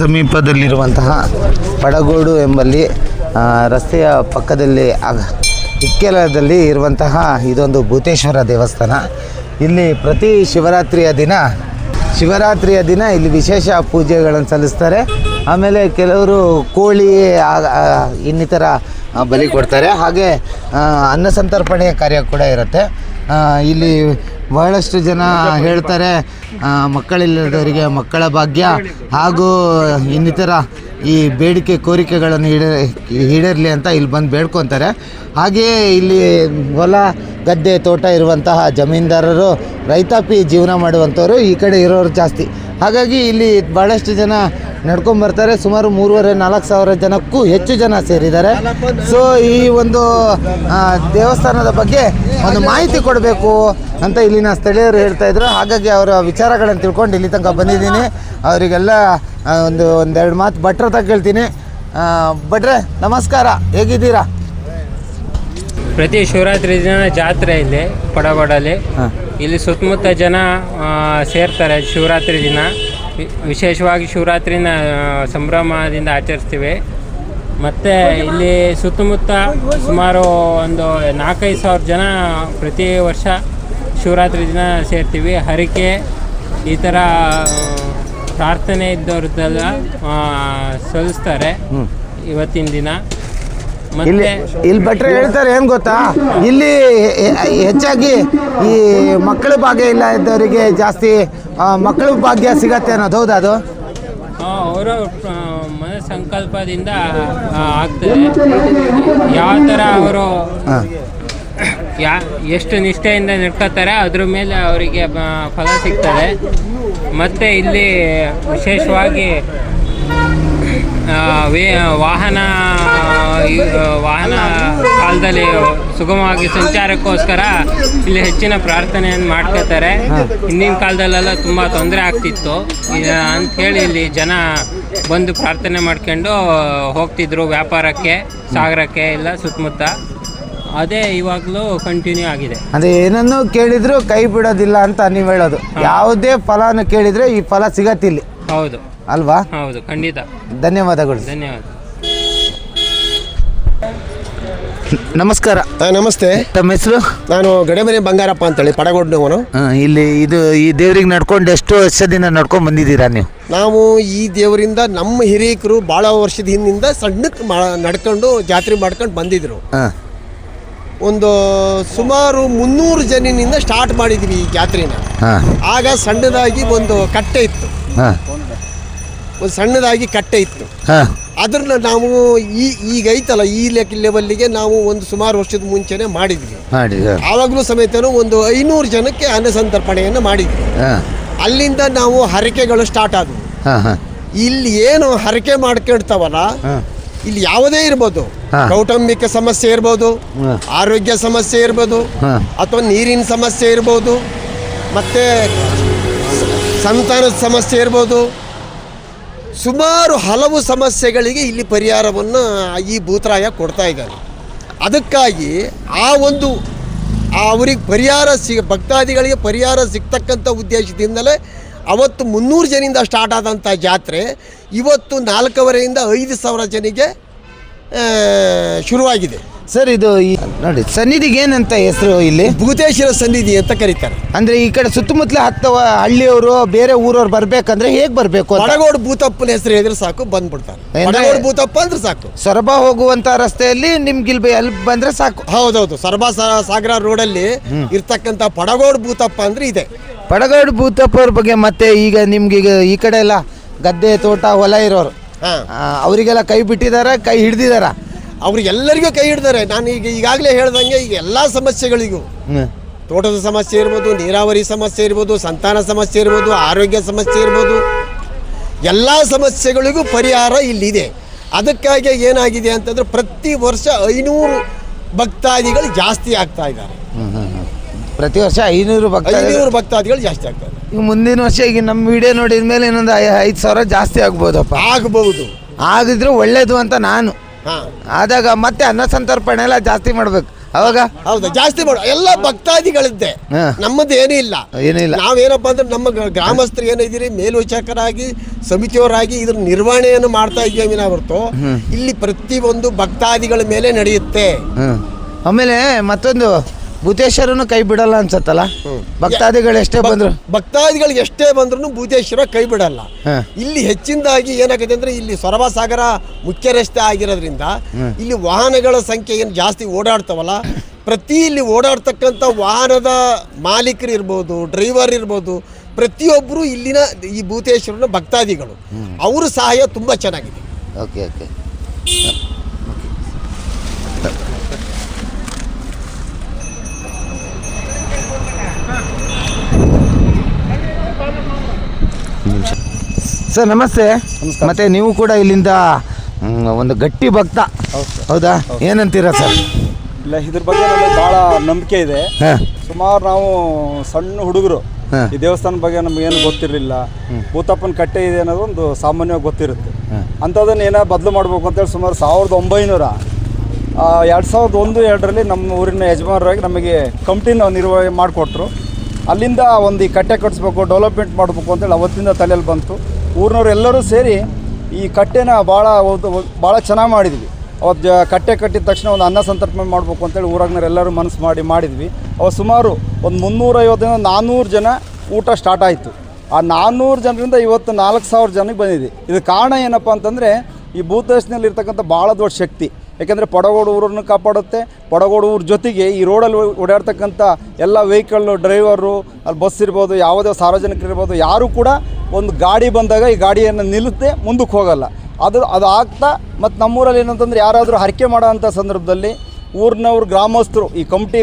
ಸಮೀಪದಲ್ಲಿರುವಂತಹ ಪಡಗೋಡು ಎಂಬಲ್ಲಿ ರಸ್ತೆಯ ಪಕ್ಕದಲ್ಲಿ ಇಕ್ಕೆಲದಲ್ಲಿ ಇರುವಂತಹ ಇದೊಂದು ಭೂತೇಶ್ವರ ದೇವಸ್ಥಾನ. ಇಲ್ಲಿ ಪ್ರತಿ ಶಿವರಾತ್ರಿಯ ದಿನ ಶಿವರಾತ್ರಿಯ ದಿನ ಇಲ್ಲಿ ವಿಶೇಷ ಪೂಜೆಗಳನ್ನು ಸಲ್ಲಿಸ್ತಾರೆ. ಆಮೇಲೆ ಕೆಲವರು ಕೋಳಿ ಇನ್ನಿತರ ಬಲಿ ಕೊಡ್ತಾರೆ. ಹಾಗೆ ಅನ್ನ ಸಂತರ್ಪಣೆಯ ಕಾರ್ಯ ಕೂಡ ಇರುತ್ತೆ. ಇಲ್ಲಿ ಬಹಳಷ್ಟು ಜನ ಹೇಳ್ತಾರೆ ಮಕ್ಕಳಿಲ್ಲದವರಿಗೆ ಮಕ್ಕಳ ಭಾಗ್ಯ ಹಾಗೂ ಇನ್ನಿತರ ಈ ಬೇಡಿಕೆ ಕೋರಿಕೆಗಳನ್ನು ಈಡೇ ಈಡೇರಲಿ ಅಂತ ಇಲ್ಲಿ ಬಂದು ಬೇಡ್ಕೊತಾರೆ. ಹಾಗೆಯೇ ಇಲ್ಲಿ ಹೊಲ, ಗದ್ದೆ, ತೋಟ ಇರುವಂತಹ ಜಮೀನ್ದಾರರು ರೈತಾಪಿ ಜೀವನ ಮಾಡುವಂಥವ್ರು ಈ ಕಡೆ ಇರೋರು ಜಾಸ್ತಿ. ಹಾಗಾಗಿ ಇಲ್ಲಿ ಭಾಳಷ್ಟು ಜನ ನಡ್ಕೊಂಡ್ಬರ್ತಾರೆ ಸುಮಾರು ಮೂರುವರೆ ನಾಲ್ಕು ಸಾವಿರ ಜನಕ್ಕೂ ಹೆಚ್ಚು ಜನ ಸೇರಿದ್ದಾರೆ. ಸೊ ಈ ಒಂದು ದೇವಸ್ಥಾನದ ಬಗ್ಗೆ ಒಂದು ಮಾಹಿತಿ ಕೊಡಬೇಕು ಅಂತ ಇಲ್ಲಿನ ಸ್ಥಳೀಯರು ಹೇಳ್ತಾ ಇದ್ರು. ಹಾಗಾಗಿ ಅವರ ವಿಚಾರಗಳನ್ನು ತಿಳ್ಕೊಂಡು ಇಲ್ಲಿ ತನಕ ಬಂದಿದ್ದೀನಿ. ಅವರಿಗೆಲ್ಲ ಒಂದು ಒಂದೆರಡು ಮಾತು ಭಟ್ರ ತಗ ಕೇಳ್ತೀನಿ. ಭಟ್ರೆ ನಮಸ್ಕಾರ. ಹೇಗಿದ್ದೀರಾ? ಪ್ರತಿ ಶಿವರಾತ್ರಿ ದಿನ ಜಾತ್ರೆ ಇಲ್ಲಿ ಪಡಬಡಲಿ ಹಾಂ. ಇಲ್ಲಿ ಸುತ್ತಮುತ್ತ ಜನ ಸೇರ್ತಾರೆ ಶಿವರಾತ್ರಿ ದಿನ. ವಿಶೇಷವಾಗಿ ಶಿವರಾತ್ರಿನ ಸಂಭ್ರಮದಿಂದ ಆಚರಿಸ್ತೀವಿ. ಮತ್ತು ಇಲ್ಲಿ ಸುತ್ತಮುತ್ತ ಸುಮಾರು ಒಂದು ನಾಲ್ಕೈದು ಸಾವಿರ ಜನ ಪ್ರತಿ ವರ್ಷ ಶಿವರಾತ್ರಿ ದಿನ ಸೇರ್ತೀವಿ. ಹರಿಕೆ ಈ ಥರ ಪ್ರಾರ್ಥನೆ ಇದ್ದವ್ರದ್ದೆಲ್ಲ ಸಲ್ಲಿಸ್ತಾರೆ ಇವತ್ತಿನ ದಿನ. ಇಲ್ಲಿ ಇಲ್ಲಿ ಭಟ್ರು ಹೇಳ್ತಾರೆ ಏನು ಗೊತ್ತಾ? ಇಲ್ಲಿ ಹೆಚ್ಚಾಗಿ ಈ ಮಕ್ಕಳ ಭಾಗ್ಯ ಇಲ್ಲ ಇದ್ದವರಿಗೆ ಜಾಸ್ತಿ ಮಕ್ಕಳ ಭಾಗ್ಯ ಸಿಗತ್ತೆ ಅನ್ನೋದು ಹೌದಾ ಅದು? ಅವರ ಮನ ಸಂಕಲ್ಪದಿಂದ ಆಗ್ತದೆ ಯಾವ ತರ ಅವರು ಯಾ ಎಷ್ಟು ನಿಷ್ಠೆಯಿಂದ ನಡ್ಕೋತಾರೆ ಅದ್ರ ಮೇಲೆ ಅವರಿಗೆ ಫಲ ಸಿಗ್ತದೆ. ಮತ್ತೆ ಇಲ್ಲಿ ವಿಶೇಷವಾಗಿ ವಾಹನ ಈ- ವಾಹನ ಕಾಲದಲ್ಲಿ ಸುಗಮವಾಗಿ ಸಂಚಾರಕ್ಕೋಸ್ಕರ ಇಲ್ಲಿ ಹೆಚ್ಚಿನ ಪ್ರಾರ್ಥನೆಯನ್ನು ಮಾಡ್ಕೋತಾರೆ ಹಿಂದಿನ ಕಾಲದಲ್ಲೆಲ್ಲ ತುಂಬ ತೊಂದರೆ ಆಗ್ತಿತ್ತು. ಅಂಥೇಳಿ ಇಲ್ಲಿ ಜನ ಬಂದು ಪ್ರಾರ್ಥನೆ ಮಾಡ್ಕೊಂಡು ಹೋಗ್ತಿದ್ರು ವ್ಯಾಪಾರಕ್ಕೆ ಸಾಗರಕ್ಕೆ ಎಲ್ಲ ಸುತ್ತಮುತ್ತ. ಅದೇ ಇವಾಗಲೂ ಕಂಟಿನ್ಯೂ ಆಗಿದೆ. ಅದೇ ಏನನ್ನು ಕೇಳಿದ್ರು ಕೈ ಬಿಡೋದಿಲ್ಲ ಅಂತ ನೀವು ಹೇಳೋದು. ಯಾವುದೇ ಫಲನ ಕೇಳಿದ್ರೆ ಈ ಫಲ ಸಿಗತ್ತಿಲ್ಲಿ ಹೌದು. ಅಲ್ವಾ? ಹೌದು ಖಂಡಿತ. ಧನ್ಯವಾದಗಳು. ಧನ್ಯವಾದ. ನಮಸ್ಕಾರ. ಆ, ನಮಸ್ತೆ. ತಮ್ಮ ಹೆಸರು? ನಾನು ಗಡೆಮನೆ ಬಂಗಾರಪ್ಪ ಅಂತೇಳಿ ಪಡಗೋಡ್ನವನು ಇಲ್ಲಿ ಇದು ಈ ದೇವ್ರಿಗೆ ನಡ್ಕೊಂಡು ಎಷ್ಟು ವರ್ಷದಿಂದ ನಡ್ಕೊಂಡು ಬಂದಿದ್ದೀರಾ ನೀವು? ನಾವು ಈ ದೇವರಿಂದ ನಮ್ಮ ಹಿರಿಯಕರು ಭಾಳ ವರ್ಷದ ಹಿಂದಿಂದ ಸಣ್ಣಕ್ಕೆ ಮಾ ನಡ್ಕೊಂಡು ಜಾತ್ರೆ ಮಾಡ್ಕೊಂಡು ಬಂದಿದ್ರು. ಹಾಂ. ಒಂದು ಸುಮಾರು ಮುನ್ನೂರು ಜನಿನಿಂದ ಸ್ಟಾರ್ಟ್ ಮಾಡಿದ್ವಿ ಈ ಜಾತ್ರೆನ. ಹಾಂ. ಆಗ ಸಣ್ಣದಾಗಿ ಒಂದು ಕಟ್ಟೆ ಇತ್ತು. ಹಾಂ. ಒಂದು ಸಣ್ಣದಾಗಿ ಕಟ್ಟೆ ಇತ್ತು. ಹಾಂ. ಅದ್ರನ್ನ ನಾವು ಈ ಈಗ ಐತಲ್ಲ ಈ ಲೆಕ್ಕ ಲೆವೆಲ್ಲಿಗೆ ನಾವು ಒಂದು ಸುಮಾರು ವರ್ಷದ ಮುಂಚೆನೆ ಮಾಡಿದ್ವಿ. ಮಾಡಿ ಆವಾಗಲೂ ಸಮೇತನೂ ಒಂದು ಐನೂರು ಜನಕ್ಕೆ ಅನ್ನ ಸಂತರ್ಪಣೆಯನ್ನು ಮಾಡಿದ್ವಿ. ಅಲ್ಲಿಂದ ನಾವು ಹರಕೆಗಳು ಸ್ಟಾರ್ಟ್ ಆದವು. ಇಲ್ಲಿ ಏನು ಹರಕೆ ಮಾಡ್ಕೊಳ್ತಾವಲ್ಲ ಇಲ್ಲಿ ಯಾವುದೇ ಇರ್ಬೋದು. ಕೌಟುಂಬಿಕ ಸಮಸ್ಯೆ ಇರ್ಬೋದು ಆರೋಗ್ಯ ಸಮಸ್ಯೆ ಇರ್ಬೋದು ಅಥವಾ ನೀರಿನ ಸಮಸ್ಯೆ ಇರ್ಬೋದು ಮತ್ತೆ ಸಂತಾನದ ಸಮಸ್ಯೆ ಇರ್ಬೋದು ಸುಮಾರು ಹಲವು ಸಮಸ್ಯೆಗಳಿಗೆ ಇಲ್ಲಿ ಪರಿಹಾರವನ್ನು ಈ ಭೂತರಾಯ ಕೊಡ್ತಾ ಇದ್ದಾರೆ. ಅದಕ್ಕಾಗಿ ಆ ಒಂದು ಅವ್ರಿಗೆ ಪರಿಹಾರ ಸಿ, ಭಕ್ತಾದಿಗಳಿಗೆ ಪರಿಹಾರ ಸಿಗ್ತಕ್ಕಂಥ ಉದ್ದೇಶದಿಂದಲೇ ಅವತ್ತು ಮುನ್ನೂರು ಜನಿಂದ ಸ್ಟಾರ್ಟ್ ಆದಂಥ ಜಾತ್ರೆ ಇವತ್ತು ನಾಲ್ಕೂವರೆಯಿಂದ ಐದು ಸಾವಿರ ಜನಿಗೆ ಶುರುವಾಗಿದೆ. ಸರ್ ಇದು ಈ ನೋಡಿ ಸನ್ನಿಧಿಗೆ ಏನಂತ ಹೆಸರು ಇಲ್ಲಿ? ಭೂತೇಶ್ವರ ಸನ್ನಿಧಿ ಅಂತ ಕರೀತಾರೆ. ಅಂದ್ರೆ ಈ ಕಡೆ ಸುತ್ತಮುತ್ತಲ ಹತ್ತವ ಹಳ್ಳಿಯವರು ಬೇರೆ ಊರವ್ರು ಬರ್ಬೇಕಂದ್ರೆ ಹೇಗ್ ಬರ್ಬೇಕು ಅಂತ? ಭೂತಪ್ಪನ ಹೆಸರು ಹೇಳಿದ್ರೆ ಸಾಕು ಬಂದ್ಬಿಡ್ತಾರೆ. ಅಂದ್ರೆ- ಭೂತಪ್ಪ ಅಂದ್ರೆ ಸಾಕು. ಸೊರಬ ಹೋಗುವಂತ ರಸ್ತೆಯಲ್ಲಿ ನಿಮ್ಗೆ ಇಲ್ಲಿ ಅಲ್ಲಿ ಬಂದ್ರೆ ಸಾಕು. ಹೌದೌದು ಸರ್ಬಾ ಸಾಗರ ಸಾಗರ ರೋಡಲ್ಲಿ ಇರ್ತಕ್ಕಂಥ ಪಡಗೋಡು ಭೂತಪ್ಪ ಅಂದ್ರೆ ಇದೆ. ಪಡಗಾಡು ಭೂತಪ್ಪ ಅವ್ರ ಬಗ್ಗೆ ಮತ್ತೆ ಈಗ ನಿಮ್ಗೆ ಈಗ ಈ ಕಡೆ ಎಲ್ಲ ಗದ್ದೆ ತೋಟ ಹೊಲ ಇರೋರು. ಹಾ. ಆ, ಅವರಿಗೆಲ್ಲ ಕೈ ಬಿಟ್ಟಿದಾರ ಕೈ ಹಿಡ್ದಿದಾರ. ಅವ್ರಿಗೆಲ್ಲರಿಗೂ ಕೈ ಹಿಡಿದಾರೆ. ನಾನು ಈಗ ಈಗಾಗಲೇ ಹೇಳ್ದಂಗೆ ಈಗ ಎಲ್ಲ ಸಮಸ್ಯೆಗಳಿಗೂ. ತೋಟದ ಸಮಸ್ಯೆ ಇರ್ಬೋದು ನೀರಾವರಿ ಸಮಸ್ಯೆ ಇರ್ಬೋದು ಸಂತಾನ ಸಮಸ್ಯೆ ಇರ್ಬೋದು ಆರೋಗ್ಯ ಸಮಸ್ಯೆ ಇರ್ಬೋದು. ಎಲ್ಲ ಸಮಸ್ಯೆಗಳಿಗೂ ಪರಿಹಾರ ಇಲ್ಲಿದೆ. ಅದಕ್ಕಾಗಿ ಏನಾಗಿದೆ ಅಂತಂದ್ರೆ ಪ್ರತಿ ವರ್ಷ ಐನೂರು ಭಕ್ತಾದಿಗಳು ಜಾಸ್ತಿ ಆಗ್ತಾ ಇದ್ದಾರೆ. ಪ್ರತಿ ವರ್ಷ ಐನೂರು ಭಕ್ತ ಐನೂರು ಭಕ್ತಾದಿಗಳು ಜಾಸ್ತಿ ಆಗ್ತಾರೆ ಈಗ ಮುಂದಿನ ವರ್ಷ ಈಗ ನಮ್ಮ ವಿಡಿಯೋ ನೋಡಿದ ಮೇಲೆ ಇನ್ನೊಂದು ಐದು ಸಾವಿರ ಜಾಸ್ತಿ ಆಗ್ಬೋದಪ್ಪ. ಆಗಬಹುದು ಆಗಿದ್ರೆ ಒಳ್ಳೇದು ಅಂತ ನಾನು. ಆದಾಗ ಮತ್ತೆ ಅನ್ನ ಸಂತರ್ಪಣೆ ಎಲ್ಲ ಜಾಸ್ತಿ ಮಾಡ್ಬೇಕು. ಅವಾಗ? ಹೌದು ಜಾಸ್ತಿ ಮಾಡು. ಎಲ್ಲ ಭಕ್ತಾದಿಗಳಿದ್ದೆ. ನಮ್ಮದು ಏನೂ ಇಲ್ಲ. ಏನೂ ಇಲ್ಲ. ನಾವೇನಪ್ಪ ಅಂದ್ರೆ ನಮ್ಮ ಗ್ರಾಮಸ್ಥರು ಏನಿದ್ದೀರಿ ಮೇಲ್ವಿಚಾರಕರಾಗಿ ಸಮಿತಿಯವರಾಗಿ ಇದ್ರ ನಿರ್ವಹಣೆಯನ್ನು ಮಾಡ್ತಾ ಇದ್ದೀವಿ ನಾವು ಹೊರತು ಇಲ್ಲಿ ಪ್ರತಿಯೊಂದು ಭಕ್ತಾದಿಗಳ ಮೇಲೆ ನಡೆಯುತ್ತೆ. ಆಮೇಲೆ ಮತ್ತೊಂದು ಭೂತೇಶ್ವರನು ಕೈ ಬಿಡಲ್ಲ ಅನ್ಸತ್ತಲ್ಲ? ಭಕ್ತಾದಿಗಳು ಎಷ್ಟೇ ಬಂದ್ರು? ಭಕ್ತಾದಿಗಳು ಎಷ್ಟೇ ಬಂದ್ರೂ ಭೂತೇಶ್ವರ ಕೈ ಬಿಡಲ್ಲ. ಇಲ್ಲಿ ಹೆಚ್ಚಿನದಾಗಿ ಏನಾಗುತ್ತೆ ಅಂದ್ರೆ ಇಲ್ಲಿ ಸೊರಬ ಸಾಗರ ಮುಖ್ಯ ರಸ್ತೆ ಆಗಿರೋದ್ರಿಂದ ಇಲ್ಲಿ ವಾಹನಗಳ ಸಂಖ್ಯೆ ಏನು ಜಾಸ್ತಿ ಓಡಾಡ್ತಾವಲ್ಲ ಪ್ರತಿ ಇಲ್ಲಿ ಓಡಾಡ್ತಕ್ಕಂಥ ವಾಹನದ ಮಾಲೀಕರು ಇರ್ಬೋದು ಡ್ರೈವರ್ ಇರ್ಬೋದು ಪ್ರತಿಯೊಬ್ಬರು ಇಲ್ಲಿನ ಈ ಭೂತೇಶ್ವರನ ಭಕ್ತಾದಿಗಳು. ಅವರು ಸಹಾಯ ತುಂಬ ಚೆನ್ನಾಗಿದೆ. Okay okay. ಸರ್ ನಮಸ್ತೆ. ಮತ್ತೆ ನೀವು ಕೂಡ ಇಲ್ಲಿಂದ ಒಂದು ಗಟ್ಟಿ ಭಕ್ತ. ಹೌದಾ. ಏನಂತೀರಾ ಸರ್? ಇಲ್ಲ ಇದ್ರ ಬಗ್ಗೆ ನಮಗೆ ಭಾಳ ನಂಬಿಕೆ ಇದೆ. ಸುಮಾರು ನಾವು ಸಣ್ಣ ಹುಡುಗರು. ಈ ದೇವಸ್ಥಾನ ಬಗ್ಗೆ ನಮಗೇನು ಗೊತ್ತಿರಲಿಲ್ಲ. ಭೂತಪ್ಪನ ಕಟ್ಟೆ ಇದೆ ಅನ್ನೋದು ಒಂದು ಸಾಮಾನ್ಯವಾಗಿ ಗೊತ್ತಿರುತ್ತೆ. ಅಂಥದ್ದನ್ನು ಏನೋ ಬದಲು ಮಾಡಬೇಕು ಅಂತೇಳಿ ಸುಮಾರು ಸಾವಿರದ ಒಂಬೈನೂರ ಎರಡು ಸಾವಿರದ ಒಂದು ಎರಡರಲ್ಲಿ ನಮ್ಮ ಊರಿನ ಯಜಮಾನರಾಗಿ ನಮಗೆ ಕಮಿಟಿನ ನಿರ್ವಹಣೆ ಮಾಡಿಕೊಟ್ರು. ಅಲ್ಲಿಂದ ಒಂದು ಈ ಕಟ್ಟೆ ಕಟ್ಟಿಸ್ಬೇಕು ಡೆವಲಪ್ಮೆಂಟ್ ಮಾಡಬೇಕು ಅಂತೇಳಿ ಅವತ್ತಿಂದ ತಲೆಯಲ್ಲಿ ಬಂತು. ಊರಿನವ್ರು ಎಲ್ಲರೂ ಸೇರಿ ಈ ಕಟ್ಟೆನ ಭಾಳ ಭಾಳ ಚೆನ್ನಾಗಿ ಮಾಡಿದ್ವಿ. ಅವತ್ತು ಜ, ಕಟ್ಟೆ ಕಟ್ಟಿದ ತಕ್ಷಣ ಒಂದು ಅನ್ನ ಸಂತರ್ಪಣೆ ಮಾಡಬೇಕು ಅಂತೇಳಿ ಊರಾಗ್ನವ್ರು ಎಲ್ಲರೂ ಮನಸ್ಸು ಮಾಡಿ, ಮಾಡಿದ್ವಿ. ಅವತ್ತು ಸುಮಾರು ಒಂದು ಮುನ್ನೂರೈವತ್ತರಿಂದ ನಾನ್ನೂರು ಜನ ಊಟ ಸ್ಟಾರ್ಟ್ ಆಯಿತು. ಆ ನಾನ್ನೂರು ಜನರಿಂದ ಇವತ್ತು ನಾಲ್ಕು ಸಾವಿರ ಜನಕ್ಕೆ ಬಂದಿದೆ ಇದಕ್ಕೆ ಕಾರಣ ಏನಪ್ಪ ಅಂತಂದರೆ ಈ ಭೂತೇಶ್ನಲ್ಲಿ ಇರ್ತಕ್ಕಂಥ ಭಾಳ ದೊಡ್ಡ ಶಕ್ತಿ. ಯಾಕೆಂದರೆ ಪಡಗೋಡು ಊರನ್ನು ಕಾಪಾಡುತ್ತೆ. ಪಡಗೋಡು ಊರ ಜೊತೆಗೆ ಈ ರೋಡಲ್ಲಿ ಓಡಾಡ್ತಕ್ಕಂಥ ಎಲ್ಲ ವೆಹಿಕಲ್ ಡ್ರೈವರು, ಅಲ್ಲಿ ಬಸ್ ಇರ್ಬೋದು, ಯಾವುದೇ ಸಾರ್ವಜನಿಕರು ಇರ್ಬೋದು, ಯಾರೂ ಕೂಡ ಒಂದು ಗಾಡಿ ಬಂದಾಗ ಈ ಗಾಡಿಯನ್ನು ನಿಲ್ಲುತ್ತೆ, ಮುಂದಕ್ಕೆ ಹೋಗಲ್ಲ. ಅದು ಅದು ಆಗ್ತಾ ಮತ್ತು ನಮ್ಮೂರಲ್ಲಿ ಏನಂತಂದರೆ ಯಾರಾದರೂ ಹರಕೆ ಮಾಡೋ ಅಂಥ ಸಂದರ್ಭದಲ್ಲಿ ಊರಿನವ್ರು ಗ್ರಾಮಸ್ಥರು ಈ ಕಮಿಟಿ,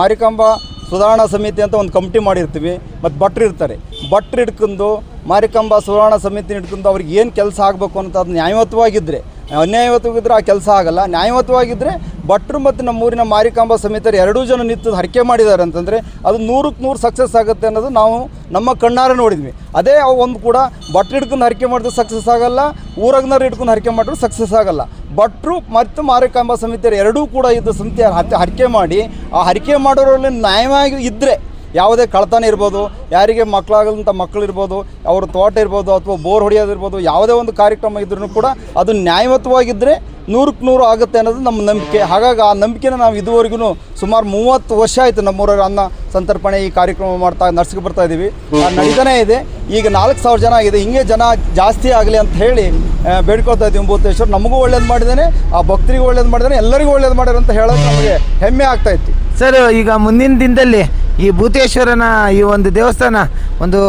ಮಾರಿಕಂಬ ಸುಧಾರಣಾ ಸಮಿತಿ ಅಂತ ಒಂದು ಕಮಿಟಿ ಮಾಡಿರ್ತೀವಿ ಮತ್ತು ಭಟ್ರು ಇರ್ತಾರೆ. ಭಟ್ರು ಹಿಡ್ಕೊಂಡು ಮಾರಿಕಾಂಬ ಸುಧಾರಣಾ ಸಮಿತಿ ಹಿಡ್ಕೊಂಡು ಅವ್ರಿಗೆ ಏನು ಕೆಲಸ ಆಗಬೇಕು ಅಂತ ಅದು ನ್ಯಾಯಯುತವಾಗಿದ್ದರೆ ಅನ್ಯಾಯಯುತವಾಗಿದ್ದರೆ ಆ ಕೆಲಸ ಆಗಲ್ಲ. ನ್ಯಾಯಯುತವಾಗಿದ್ದರೆ ಭಟ್ರು ಮತ್ತು ನಮ್ಮೂರಿನ ಮಾರಿಕಾಂಬ ಸಮಿತಿಯರು ಎರಡೂ ಜನ ನಿಂತು ಹರಕೆ ಮಾಡಿದ್ದಾರೆ ಅಂತಂದರೆ ಅದು ನೂರಕ್ಕೆ ನೂರು ಸಕ್ಸಸ್ ಆಗುತ್ತೆ ಅನ್ನೋದು ನಾವು ನಮ್ಮ ಕಣ್ಣಾರೆ ನೋಡಿದ್ವಿ. ಅದೇ ಒಂದು ಕೂಡ ಭಟ್ರು ಹಿಡ್ಕೊಂಡು ಹರಕೆ ಮಾಡಿದ್ರೆ ಸಕ್ಸಸ್ ಆಗಲ್ಲ, ಊರಗ್ನವ್ರು ಹಿಡ್ಕೊಂಡು ಹರಕೆ ಮಾಡಿದ್ರು ಸಕ್ಸಸ್ ಆಗಲ್ಲ. ಭಟ್ರು ಮತ್ತು ಮಾರಿಕಾಂಬ ಸಮಿತಿಯರು ಎರಡೂ ಕೂಡ ಇದು ಹತ್- ಹರಕೆ ಮಾಡಿ, ಆ ಹರಕೆ ಮಾಡೋರಲ್ಲಿ ನ್ಯಾಯವಾಗಿ ಇದ್ದರೆ ಯಾವುದೇ ಕಳ್ತನ ಇರ್ಬೋದು, ಯಾರಿಗೆ ಮಕ್ಕಳಾಗದಂಥ ಮಕ್ಕಳು ಇರ್ಬೋದು, ಅವ್ರ ತೋಟ ಇರ್ಬೋದು ಅಥವಾ ಬೋರ್ ಹೊಡೆಯೋದಿರ್ಬೋದು ಯಾವುದೇ ಒಂದು ಕಾರ್ಯಕ್ರಮ ಇದ್ರೂ ಕೂಡ ಅದು ನ್ಯಾಯಯುತವಾಗಿದ್ದರೆ ನೂರಕ್ಕೆ ನೂರು ಆಗುತ್ತೆ ಅನ್ನೋದು ನಮ್ಮ ನಂಬಿಕೆ. ಹಾಗಾಗಿ ಆ ನಂಬಿಕೆನ ನಾವು ಇದುವರೆಗೂ ಸುಮಾರು ಮೂವತ್ತು ವರ್ಷ ಆಯಿತು ನಮ್ಮೂರ ಅನ್ನ ಸಂತರ್ಪಣೆ ಈ ಕಾರ್ಯಕ್ರಮ ಮಾಡ್ತಾ ನಡ್ಸ್ಕೊ ಬರ್ತಾ ಇದ್ದೀವಿ. ನಡೀತಾನೇ ಇದೆ. ಈಗ ನಾಲ್ಕು ಸಾವಿರ ಜನ ಆಗಿದೆ. ಹಿಂಗೆ ಜನ ಜಾಸ್ತಿ ಆಗಲಿ ಅಂತ ಹೇಳಿ ಬೇಡ್ಕೊಳ್ತಾ ಇದ್ದೀವಿ ಭೂತೇಶ್ವರ್. ನಮಗೂ ಒಳ್ಳೇದು ಮಾಡಿದ್ದಾನೆ ಆ ಭಕ್ತರಿಗೂ ಒಳ್ಳೇದು ಮಾಡಿದ್ದಾನೆ ಎಲ್ಲರಿಗೂ ಒಳ್ಳೇದು ಮಾಡ್ಯಾರ ಅಂತ ಹೇಳೋದು ನಮಗೆ ಹೆಮ್ಮೆ ಆಗ್ತಾ ಇತ್ತು. ಸರ್, ಈಗ ಮುಂದಿನ ದಿನದಲ್ಲಿ ಈ ಭೂತೇಶ್ವರನ ಈ ಒಂದು ದೇವಸ್ಥಾನ ಒಂದು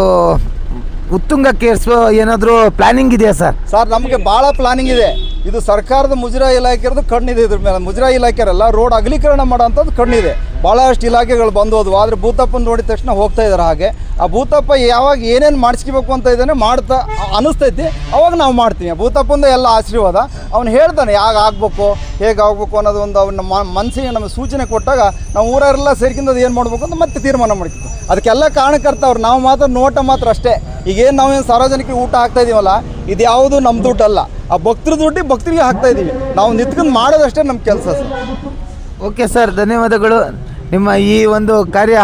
ಉತ್ತುಂಗಕ್ಕೇರಿಸುವ ಏನಾದರೂ ಪ್ಲಾನಿಂಗ್ ಇದೆಯಾ ಸರ್ ಸರ್ ನಮಗೆ ಭಾಳ ಪ್ಲಾನಿಂಗ್ ಇದೆ. ಇದು ಸರ್ಕಾರದ ಮುಜರಾ ಇಲಾಖೆದು ಕಣ್ಣಿದೆ ಇದ್ರ ಮೇಲೆ. ಮುಜರಾಯಿ ಇಲಾಖೆಯಲ್ಲ ರೋಡ್ ಅಗಲೀಕರಣ ಮಾಡೋಂಥದ್ದು ಕಣ್ಣಿದೆ. ಭಾಳಷ್ಟು ಇಲಾಖೆಗಳು ಬಂದೋದು ಆದರೆ ಭೂತಪ್ಪನ ನೋಡಿದ ತಕ್ಷಣ ಹೋಗ್ತಾ ಇದ್ದಾರೆ ಹಾಗೆ. ಆ ಭೂತಪ್ಪ ಯಾವಾಗ ಏನೇನು ಮಾಡಿಸ್ಕೋಬೇಕು ಅಂತ ಇದ್ದಾನೆ ಮಾಡ್ತಾ ಅನಿಸ್ತೈತಿ ಅವಾಗ ನಾವು ಮಾಡ್ತೀವಿ. ಭೂತಪ್ಪಂದ ಎಲ್ಲ ಆಶೀರ್ವಾದ. ಅವ್ನು ಹೇಳ್ತಾನೆ, ಯಾವಾಗ ಆಗಬೇಕು, ಹೇಗೆ ಆಗ್ಬೇಕು ಅನ್ನೋದು ಒಂದು ಅವ್ನ ಮನಸ್ಸಿಗೆ ನಮಗೆ ಸೂಚನೆ ಕೊಟ್ಟಾಗ ನಾವು ಊರವರೆಲ್ಲ ಸೇರ್ಕಿಂದ ಅದು ಏನು ಮಾಡಬೇಕು ಅಂತ ಮತ್ತೆ ತೀರ್ಮಾನ ಮಾಡ್ತೀವಿ ಅದಕ್ಕೆಲ್ಲ ಕಾರಣಕರ್ತ ಅವ್ರು. ನಾವು ಮಾತ್ರ, ನೋಟ ಮಾತ್ರ ಅಷ್ಟೇ. ಈಗೇನು ನಾವೇನು ಸಾರ್ವಜನಿಕರಿಗೆ ಊಟ ಹಾಕ್ತಾ ಇದೀವಲ್ಲ, ಇದು ಯಾವುದು ನಮ್ಮ ದುಡ್ಡಲ್ಲ. ಆ ಭಕ್ತರ ದುಡ್ಡು ಭಕ್ತರಿಗೆ ಹಾಕ್ತಾ ಇದ್ದೀವಿ ನಾವು ನಿಂತ್ಕೊಂಡು ಮಾಡೋದಷ್ಟೇ ನಮ್ಮ ಕೆಲಸ ಸರ್. ಓಕೆ ಸರ್, ಧನ್ಯವಾದಗಳು. ನಿಮ್ಮ ಈ ಒಂದು ಕಾರ್ಯ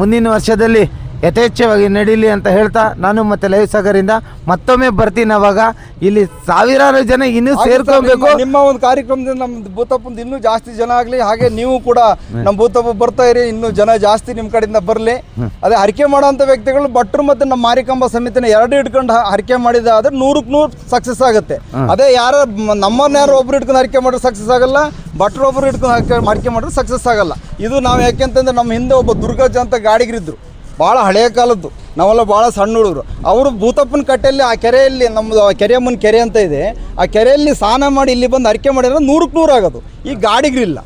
ಮುಂದಿನ ವರ್ಷದಲ್ಲಿ ಯಥೇಚ್ಛವಾಗಿ ನಡೀಲಿ ಅಂತ ಹೇಳ್ತಾ ನಾನು ಮತ್ತೆ ಲೈವ್ ಸಾಗರಿಂದ ಮತ್ತೊಮ್ಮೆ ಬರ್ತೀನಿ ಅವಾಗ. ಇಲ್ಲಿ ಸಾವಿರಾರು ಜನ ಇನ್ನೂ ಸೇರ್ಕೊಬೇಕು. ನಿಮ್ಮ- ಒಂದು ಕಾರ್ಯಕ್ರಮದಿಂದ ನಮ್ಮ ಭೂತಪ್ಪಂದು ಇನ್ನೂ ಜಾಸ್ತಿ ಜನ ಆಗಲಿ ಹಾಗೆ ನೀವು ಕೂಡ ನಮ್ಮ ಭೂತಪ್ಪ ಬರ್ತಾ ಇರಿ ಇನ್ನೂ ಜನ ಜಾಸ್ತಿ ನಿಮ್ಮ ಕಡೆಯಿಂದ ಬರಲಿ. ಅದೇ ಹರಕೆ ಮಾಡೋಂಥ ವ್ಯಕ್ತಿಗಳು ಭಟ್ರು ಮತ್ತು ನಮ್ಮ ಮಾರಿಕಂಬ ಸಮಿತಿನ ಎರಡು ಇಟ್ಕೊಂಡು ಹರಿಕೆ ಮಾಡಿದ ಆದ್ರೆ ನೂರಕ್ಕೆ ನೂರು ಸಕ್ಸಸ್ ಆಗುತ್ತೆ. ಅದೇ ಯಾರ ನಮ್ಮನ್ನ ಯಾರು ಒಬ್ರು ಇಟ್ಕೊಂಡು ಹರಕೆ ಮಾಡಿದ್ರೆ ಸಕ್ಸಸ್ ಆಗಲ್ಲ ಭಟ್ರು ಒಬ್ರು ಇಟ್ಕೊಂಡು ಹರಕೆ ಹರಕೆ ಮಾಡಿದ್ರೆ ಸಕ್ಸಸ್ ಆಗಲ್ಲ. ಇದು ನಾವು ಯಾಕೆಂತಂದ್ರೆ ನಮ್ಮ ಹಿಂದೆ ಒಬ್ಬ ದುರ್ಗಜ್ಜ ಅಂತ ಗಾಡಿಗರಿದ್ರು. ಭಾಳ ಹಳೆಯ ಕಾಲದ್ದು. ನಾವೆಲ್ಲ ಭಾಳ ಸಣ್ಣ ಹುಡುಗರು. ಅವರು ಭೂತಪ್ಪನ ಕಟ್ಟೆಯಲ್ಲಿ ಆ ಕೆರೆಯಲ್ಲಿ ನಮ್ಮದು ಕೆರೆ ಮುನ್ ಕೆರೆ ಅಂತ ಇದೆ. ಆ ಕೆರೆಯಲ್ಲಿ ಸ್ನಾನ ಮಾಡಿ ಇಲ್ಲಿ ಬಂದು ಅರಿಕೆ ಮಾಡಿದ್ರೆ ನೂರಕ್ಕೆ ನೂರು ಆಗೋದು. ಈಗ ಗಾಡಿಗಳಿಲ್ಲ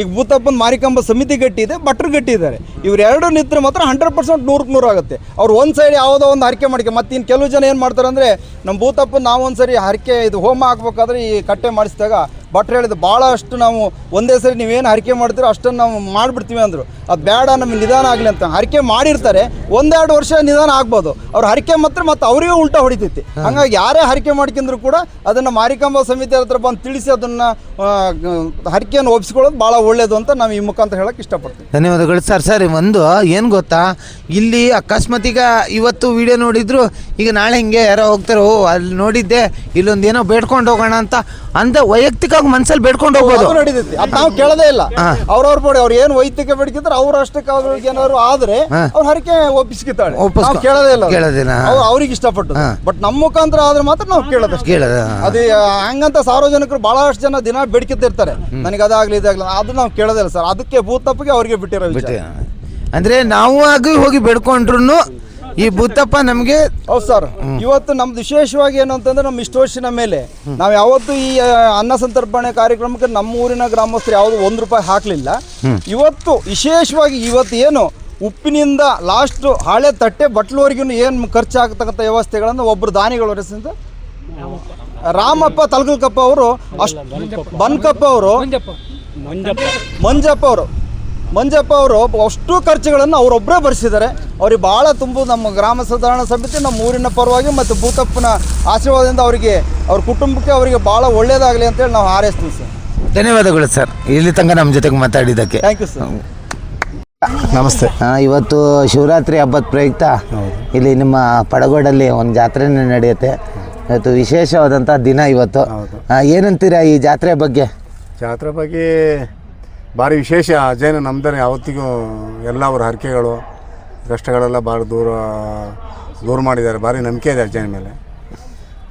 ಈಗ ಭೂತಪ್ಪನ ಮಾರಿಕಂಬ ಸಮಿತಿ ಗಟ್ಟಿ ಇದೆ ಭಟ್ರು ಗಟ್ಟಿ ಇವರೆರಡು ಇವ್ರೆರಡು ನಿಂತರೆ ಮಾತ್ರ ಹಂಡ್ರೆಡ್ ಪರ್ಸೆಂಟ್ ನೂರಕ್ಕೆ ನೂರು ಆಗುತ್ತೆ. ಅವ್ರು ಒಂದು ಸೈಡ್ ಯಾವುದೋ ಒಂದು ಹರಕೆ ಮಾಡಿಕೆ. ಮತ್ತು ಇನ್ನು ಕೆಲವು ಜನ ಏನು ಮಾಡ್ತಾರೆ ಅಂದರೆ ನಮ್ಮ ಭೂತಪ್ಪನ ನಾವು ಒಂದು ಸರಿ ಹರಕೆ ಇದು ಹೋಮ ಹಾಕ್ಬೇಕಾದ್ರೆ ಈ ಕಟ್ಟೆ ಮಾಡಿಸಿದಾಗ ಭಟ್ರು ಹೇಳಿದ್ರು ಭಾಳಷ್ಟು ನಾವು ಒಂದೇ ಸರಿ ನೀವೇನು ಹರಿಕೆ ಮಾಡ್ತೀರೋ ಅಷ್ಟನ್ನು ನಾವು ಮಾಡಿಬಿಡ್ತೀವಿ ಅಂದರು. ಅದು ಬೇಡ ನಮಗೆ ನಿಧಾನ ಆಗಲಿ ಅಂತ. ಹರಿಕೆ ಮಾಡಿರ್ತಾರೆ ಒಂದೆರಡು ವರ್ಷ ನಿಧಾನ ಆಗ್ಬೋದು. ಅವ್ರು ಹರಿಕೆ ಮಾತ್ರ ಮತ್ತೆ ಅವರಿಗೂ ಉಲ್ಟಾ ಹೊಡಿತೈತಿ. ಹಂಗಾಗಿ ಯಾರೇ ಹರಿಕೆ ಮಾಡ್ಕೊಂಡ್ರು ಕೂಡ ಅದನ್ನು ಮಾರಿಕಂಬ ಸಮಿತಿ ಹತ್ರ ಬಂದು ತಿಳಿಸಿ ಅದನ್ನು ಹರಿಕೆಯನ್ನು ಒಪ್ಪಿಸ್ಕೊಳ್ಳೋದು ಭಾಳ ಒಳ್ಳೆಯದು ಅಂತ ನಾವು ಈ ಮುಖಾಂತರ ಹೇಳಕ್ಕೆ ಇಷ್ಟಪಡ್ತೀವಿ. ಧನ್ಯವಾದಗಳು ಸರ್. ಸರ್ ಒಂದು ಏನು ಗೊತ್ತಾ? ಇಲ್ಲಿ ಅಕಸ್ಮಾತ್ ಈಗ ಇವತ್ತು ವಿಡಿಯೋ ನೋಡಿದ್ರು ಈಗ ನಾಳೆ ಹಿಂಗೆ ಯಾರೋ ಹೋಗ್ತಾರೆ ಓ ಅಲ್ಲಿ ನೋಡಿದ್ದೆ ಇಲ್ಲೊಂದು ಏನೋ ಬೇಡ್ಕೊಂಡು ಹೋಗೋಣ ಅಂತ ಅಂತ ವೈಯಕ್ತಿಕವಾಗಿ ಮನ್ಸಲ್ಲಿ ಬೇಡ್ಕೊಂಡು ಹೋಗ್ಬೋದು ಅದು ನಡೀತೈತಿ. ಅದು ನಾವು ಕೇಳದೇ ಇಲ್ಲ. ಅವ್ರವ್ರ ಬೋಡಿ ಅವ್ರು ಏನು ವೈಯಕ್ತಿಕ ಬೇಡಿಕಿದ್ರೆ ಅವ್ರ ಅಷ್ಟಕ್ಕೆ ಅವ್ರಿಗೆ ಏನಾದ್ರು ಆದ್ರೆ. ಅವ್ರ ಹರಕೆ ಒಪ್ಪಿಸ್ಕಿತಾಳೆ ಒಪ್ಪಿಸ್ಕೊ- ನಾವು ಕೇಳೋದೇ ಇಲ್ಲ ಅದು. ಕೇಳೋದಿಲ್ಲ. ಅವ್ರು ಅವ್ರಿಗೆ ಇಷ್ಟಪಟ್ಟು ಬಟ್ ನಮ್ಮ ಮುಖಾಂತರ ಆದ್ರೆ ಮಾತ್ರ ನಾವು ಕೇಳೋದಷ್ಟೇ ಕೇಳೋದು. ಅದು ಆ, ಹಂಗಂತ ಸಾರ್ವಜನಿಕರು ಬಹಳಷ್ಟು ಜನ ದಿನ ಬೇಡ್ಕಿತ್ತಿರ್ತಾರೆ ನನಗೆ ಅದಾಗ್ಲಿ ಇದಾಗ್ಲಿ ಅದು ನಾವು ಕೇಳೋದಿಲ್ಲ ಸರ್. ಅದಕ್ಕೆ ಭೂತಪ್ಪಿಗೆ ಅವ್ರಿಗೆ ಬಿಟ್ಟಿರೋ ವಿಚಾರ. ಅಂದ್ರೆ ನಾವು ಆಗಿ ಹೋಗಿ ಬೇಡ್ಕೊಂಡ್ರು ಈ ಬುತ್ತಪ್ಪ ನಮಗೆ ಹೌದು ಸರ್. ಇವತ್ತು ನಮ್ದು ವಿಶೇಷವಾಗಿ ಏನು ಅಂತಂದ್ರೆ ನಮ್ಮ ಇಷ್ಟು ವರ್ಷದ ಮೇಲೆ ನಾವು ಯಾವತ್ತು ಈ ಅನ್ನ ಸಂತರ್ಪಣೆ ಕಾರ್ಯಕ್ರಮಕ್ಕೆ ನಮ್ಮ ಊರಿನ ಗ್ರಾಮಸ್ಥರು ಯಾವುದು ಒಂದು ರೂಪಾಯಿ ಹಾಕಲಿಲ್ಲ. ಇವತ್ತು ವಿಶೇಷವಾಗಿ ಇವತ್ತು ಏನು ಉಪ್ಪಿನಿಂದ ಲಾಸ್ಟ್ ಹಳೆ ತಟ್ಟೆ ಬಟ್ಲವರೆಗೂ ಏನು ಖರ್ಚಾಗತಕ್ಕಂಥ ವ್ಯವಸ್ಥೆಗಳನ್ನು ಒಬ್ಬರು ದಾನಿಗಳು ಒರೆಸಿದ ರಾಮಪ್ಪ ತಲಗಲ್ಕಪ್ಪ ಅವರು ಅಷ್ಟು ಬನ್ಕಪ್ಪ ಅವರು ಮಂಜಪ್ಪ ಅವರು. ಮಂಜಪ್ಪ ಅವರು ಅಷ್ಟು ಖರ್ಚುಗಳನ್ನು ಅವರೊಬ್ಬರೇ ಭರಿಸಿದ್ದಾರೆ. ಅವ್ರಿಗೆ ಭಾಳ ತುಂಬು ನಮ್ಮ ಗ್ರಾಮ ಸುಧಾರಣಾ ಸಮಿತಿ ನಮ್ಮ ಊರಿನ ಪರವಾಗಿ ಮತ್ತು ಭೂತಪ್ಪನ ಆಶೀರ್ವಾದದಿಂದ ಅವರಿಗೆ ಅವ್ರ ಕುಟುಂಬಕ್ಕೆ ಅವರಿಗೆ ಭಾಳ ಒಳ್ಳೆಯದಾಗಲಿ ಅಂತೇಳಿ ನಾವು ಹಾರೈಸ್ತೀವಿ ಸರ್. ಧನ್ಯವಾದಗಳು ಸರ್. ಇಲ್ಲಿ ತನಕ ನಮ್ಮ ಜೊತೆಗೆ ಮಾತಾಡಿದ್ದಕ್ಕೆ. ಥ್ಯಾಂಕ್ ಯು ಸರ್ ನಮಸ್ತೆ. ಆ, ಇವತ್ತು ಶಿವರಾತ್ರಿ ಹಬ್ಬದ ಪ್ರಯುಕ್ತ ಇಲ್ಲಿ ನಿಮ್ಮ ಪಡಗೋಡಲ್ಲಿ ಒಂದು ಜಾತ್ರೆನೇ ನಡೆಯುತ್ತೆ. ಇವತ್ತು ವಿಶೇಷವಾದಂಥ ದಿನ ಇವತ್ತು. ಏನಂತೀರಾ ಈ ಜಾತ್ರೆ ಬಗ್ಗೆ? ಜಾತ್ರೆ ಬಗ್ಗೆ ಭಾರಿ ವಿಶೇಷ. ಅಜಯನ ನಮ್ದೇ ಯಾವತ್ತಿಗೂ ಎಲ್ಲ ಅವ್ರ ಹರಕೆಗಳು ಕಷ್ಟಗಳೆಲ್ಲ ಭಾರಿ ದೂರ ದೂರ ಮಾಡಿದ್ದಾರೆ. ಭಾರಿ ನಂಬಿಕೆ ಇದೆ ಅಜ್ಜನ ಮೇಲೆ.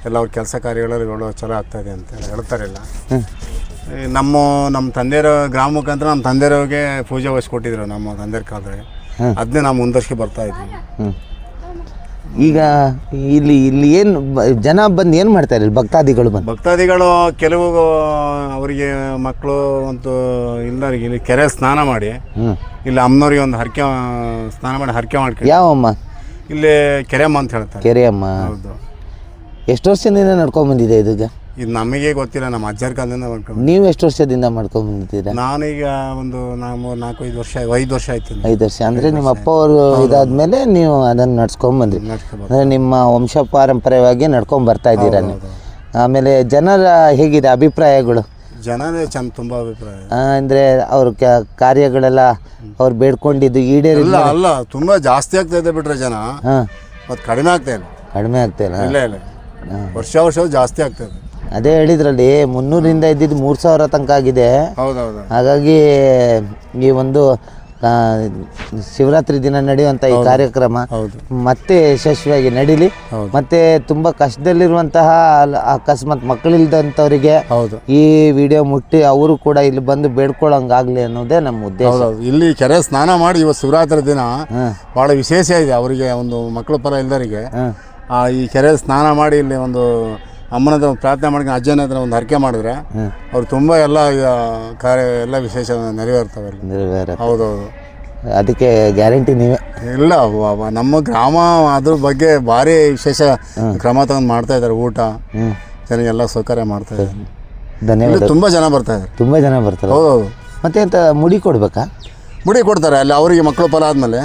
ಎಲ್ಲ ಅವ್ರ ಕೆಲಸ ಕಾರ್ಯಗಳು ಚಲೋ ಆಗ್ತಾಯಿದೆ ಅಂತ ಹೇಳ್ತಾರಿಲ್ಲ ನಮ್ಮ ನಮ್ಮ ತಂದೆಯರ ಗ್ರಾಮ ಮುಖಾಂತರ ನಮ್ಮ ತಂದೆಯವ್ರಿಗೆ ಪೂಜೆ ವಹಿಸ್ಕೊಟ್ಟಿದ್ರು ನಮ್ಮ ತಂದೆ ಕಾಲದಲ್ಲಿ. ಅದನ್ನೇ ನಾವು ಮುಂದರ್ಸ್ಕೆ ಬರ್ತಾ ಇದ್ವಿ. ಹ್ಮ್. ಈಗ ಇಲ್ಲಿ ಇಲ್ಲಿ ಏನು ಜನ ಬಂದು ಏನು ಮಾಡ್ತಾರೆ ಇಲ್ಲಿ ಭಕ್ತಾದಿಗಳು ಬಂದು? ಭಕ್ತಾದಿಗಳು ಕೆಲವು ಅವರಿಗೆ ಮಕ್ಕಳು ಒಂದು ಇಲ್ಲರಿಗೆ ಇಲ್ಲಿ ಕೆರೆ ಸ್ನಾನ ಮಾಡಿ ಹ್ಞೂ ಇಲ್ಲಿ ಅಮ್ಮನವ್ರಿಗೆ ಒಂದು ಹರಕೆ ಸ್ನಾನ ಮಾಡಿ ಹರಕೆ ಮಾಡ್ಕೊಂಡು ಯಾವಮ್ಮ? ಇಲ್ಲಿ ಕೆರೆಯಮ್ಮ ಅಂತ ಹೇಳ್ತಾರೆ. ಕೆರೆಯಮ್ಮ. ಹೌದು. ಎಷ್ಟು ವರ್ಷದಿಂದ ನಡ್ಕೊಂಬಂದಿದೆ ಇದೀಗ? ಇದು ನಮಗೆ ಗೊತ್ತಿಲ್ಲ ನಮ್ಮ ಅಜ್ಜರ ಕಾಲದಿಂದ ಮಾಡ್ಕೊಂಡು ನೀವು ಎಷ್ಟು ವರ್ಷದಿಂದ ಮಾಡ್ಕೊಂಬಂದಿದ್ದೀರಾ ನಾನೀಗ ಒಂದು ನಾಲ್ಕು ನಾಲ್ಕು ಐದು ವರ್ಷ ಐದು ವರ್ಷ ಆಯ್ತು ಐದು ವರ್ಷ. ಅಂದರೆ ನಿಮ್ಮ ಅಪ್ಪ ಅವರು ಇದಾದ್ಮೇಲೆ ನೀವು ಅದನ್ನು ನಡ್ಸ್ಕೊಂಬಂದ್ರಿ ನಡ್ಸ್ಕೊಂಡ್ ಅಂದರೆ ನಿಮ್ಮ ವಂಶ ಪಾರಂಪರ್ಯವಾಗಿ ನಡ್ಕೊಂಡ್ ಬರ್ತಾ ಇದ್ದೀರಾ ನೀವು? ಆಮೇಲೆ ಜನರ ಹೇಗಿದೆ ಅಭಿಪ್ರಾಯಗಳು? ಜನನೇ ಚಂದ ತುಂಬ ಅಭಿಪ್ರಾಯ. ಆ, ಅಂದ್ರೆ ಅವ್ರ ಕ- ಕಾರ್ಯಗಳೆಲ್ಲ ಅವ್ರು ಬೇಡ್ಕೊಂಡಿದ್ದು ಈಡೇರಿಲ್ಲ ಅಲ್ಲ ತುಂಬ ಜಾಸ್ತಿ ಆಗ್ತಾ ಇದೆ ಬಿಟ್ರೆ ಜನ ಹಾಂ. ಮತ್ತು ಕಡಿಮೆ ಆಗ್ತಾ ಇಲ್ಲ. ಕಡಿಮೆ ಆಗ್ತಾ ಇಲ್ಲ ಇಲ್ಲ ವರ್ಷ ವರ್ಷ ಜಾಸ್ತಿ ಆಗ್ತಾ ಇದೆ. ಅದೇ ಹೇಳಿದ್ರಲ್ಲಿ ಮುನ್ನೂರಿಂದ ಇದ್ದಿದ್ದು ಮೂರು ಸಾವಿರ ತನಕ ಆಗಿದೆ. ಹೌದೌದು. ಹಾಗಾಗಿ ಈ ಒಂದು ಆ, ಶಿವರಾತ್ರಿ ದಿನ ನಡೆಯುವಂಥ ಈ ಕಾರ್ಯಕ್ರಮ ಹೌದು. ಮತ್ತೆ ಯಶಸ್ವಿಯಾಗಿ ನಡೀಲಿ. ಮತ್ತೆ ತುಂಬಾ ಕಷ್ಟದಲ್ಲಿರುವಂತಹ ಅಲ್- ಅಕಸ್ಮಾತ್ ಮಕ್ಕಳಿಲ್ದಂಥವರಿಗೆ ಹೌದು. ಈ ವಿಡಿಯೋ ಮುಟ್ಟಿ ಅವರು ಕೂಡ ಇಲ್ಲಿ ಬಂದು ಬೇಡ್ಕೊಳ್ಳೋಂಗಾಗ್ಲಿ ಅನ್ನೋದೇ ನಮ್ಮ ಉದ್ದೇಶ. ಹೌದೌದು. ಇಲ್ಲಿ ಕೆರೆ ಸ್ನಾನ ಮಾಡಿ ಇವತ್ತು ಶಿವರಾತ್ರಿ ದಿನ ಬಹಳ ಭಾಳ ವಿಶೇಷ ಇದೆ ಅವರಿಗೆ ಒಂದು ಮಕ್ಕಳ ಪರ ಇಲ್ದರಿಗೆ ಹಾಂ. ಆ ಈ ಕೆರೆ ಸ್ನಾನ ಮಾಡಿ ಇಲ್ಲಿ ಒಂದು ಅಮ್ಮನ ಹತ್ರ ಪ್ರಾರ್ಥನೆ ಮಾಡ್ಕೊಂಡು ಅಜ್ಜನ ಹತ್ರ ಒಂದು ಹರಕೆ ಮಾಡಿದ್ರೆ ಅವ್ರು ತುಂಬ ಎಲ್ಲ ಕಾರ್ಯ ಎಲ್ಲ ವಿಶೇಷ ನೆರವೇರ್ತವೆ ಹೌದೌದು. ಅದಕ್ಕೆ ಗ್ಯಾರಂಟಿ ನೀವೇ? ಇಲ್ಲ ನಮ್ಮ ಗ್ರಾಮ ಅದ್ರ ಬಗ್ಗೆ ಭಾರಿ ವಿಶೇಷ ಕ್ರಮ ತಗೊಂಡು ಮಾಡ್ತಾ ಇದ್ದಾರೆ ಊಟ. ಜನಗೆಲ್ಲ ಸೌಕರ್ಯ ಮಾಡ್ತಾ ಇದ್ದಾರೆ. ಧನ್ಯವಾದ ತುಂಬ ಜನ ಬರ್ತಾ ಇದ್ದಾರೆ. ತುಂಬ ಜನ ಬರ್ತಾರೆ. ಹೌದೌದು. ಮತ್ತೆ ಅಂತ ಮುಡಿ ಕೊಡ್ಬೇಕಾ? ಮುಡಿ ಕೊಡ್ತಾರೆ ಅಲ್ಲಿ ಅವರಿಗೆ ಮಕ್ಕಳು ಫಲ ಆದಮೇಲೆ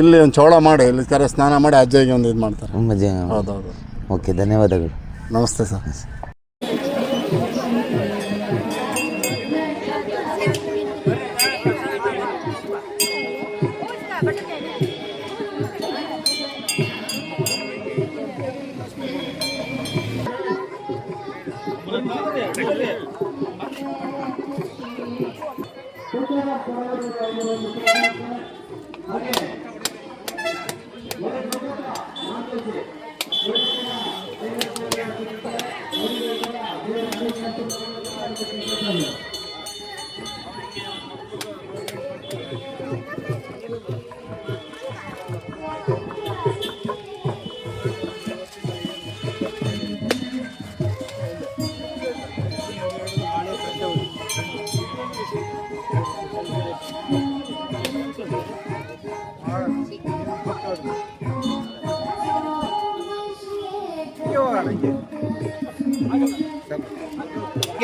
ಇಲ್ಲಿ ಒಂದು ಚೌಳ ಮಾಡಿ ಇಲ್ಲಿ ಕರೆ ಸ್ನಾನ ಮಾಡಿ ಅಜ್ಜಿಗೆ ಒಂದು ಇದು ಮಾಡ್ತಾರೆ. ಹೌದೌದು. ಓಕೆ ಧನ್ಯವಾದಗಳು. ನಮಸ್ತೆ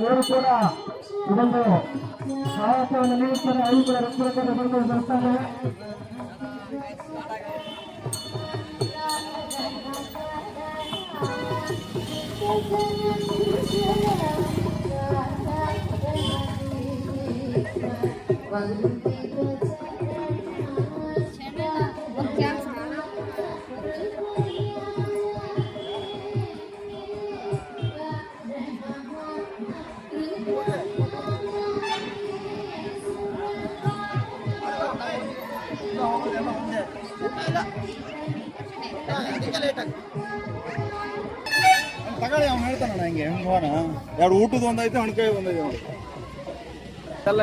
ಮಕ್ಕಳಪುರ ಇವರು ಕೂಡ ಇದೊಂದು ಸಾಹಸವನ್ನು ನೀಡುತ್ತಾರೆ ಅವರು ಕೂಡ ರಕ್ಷಣೆ ಬಂದು ಬರ್ತಾರೆ ತಗೊಳ್ಳಿ ಒಂದೈತೆ ಹಣ್ಕಾಯಿ ಒಂದೈತೆ ನೋಡಿ ಎಲ್ಲ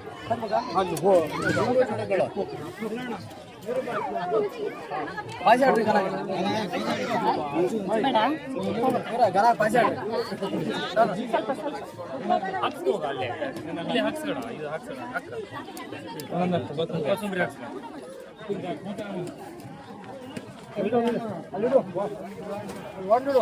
ಪಾಯ್ಸ ಆಡ್ರಿ ಗನ ಗನ ಪಾಯ್ಸ ಆಡ್ರಿ ಕೊತ್ತಂಬರಿ ಹಾಕ್ಸ್ಕೊಡ ಅಲ್ಲಿಡು ಅಲ್ಲಿಡು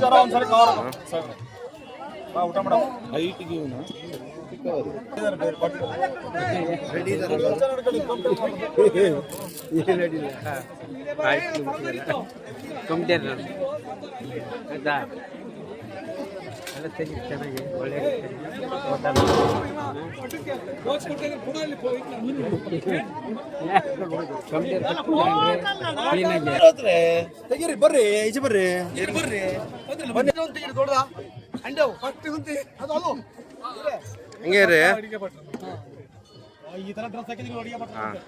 ಜರ ಒಂದ್ಸರಿ ಕವರ್ ಊಟ ಮಾಡ ತೆಗೀರಿ ಬರ್ರಿ ಈಚೆ ಬರ್ರಿ. ಬರ್ರಿ. ಬನ್ನಿ ತೆಗೀರಿ ದೊಡ್ಡದ? ಅಂಡೆ ಫಸ್ಟ್ ಕುಂತಿ ಅದು ಅದು ಹಂಗೆ ರೀ ಈ ತರ ಡ್ರೆಸ್ ಹಾಕಿದ್ರೆ ಅಡಿಗೆ ಮಾಡ್ತಾರೆ?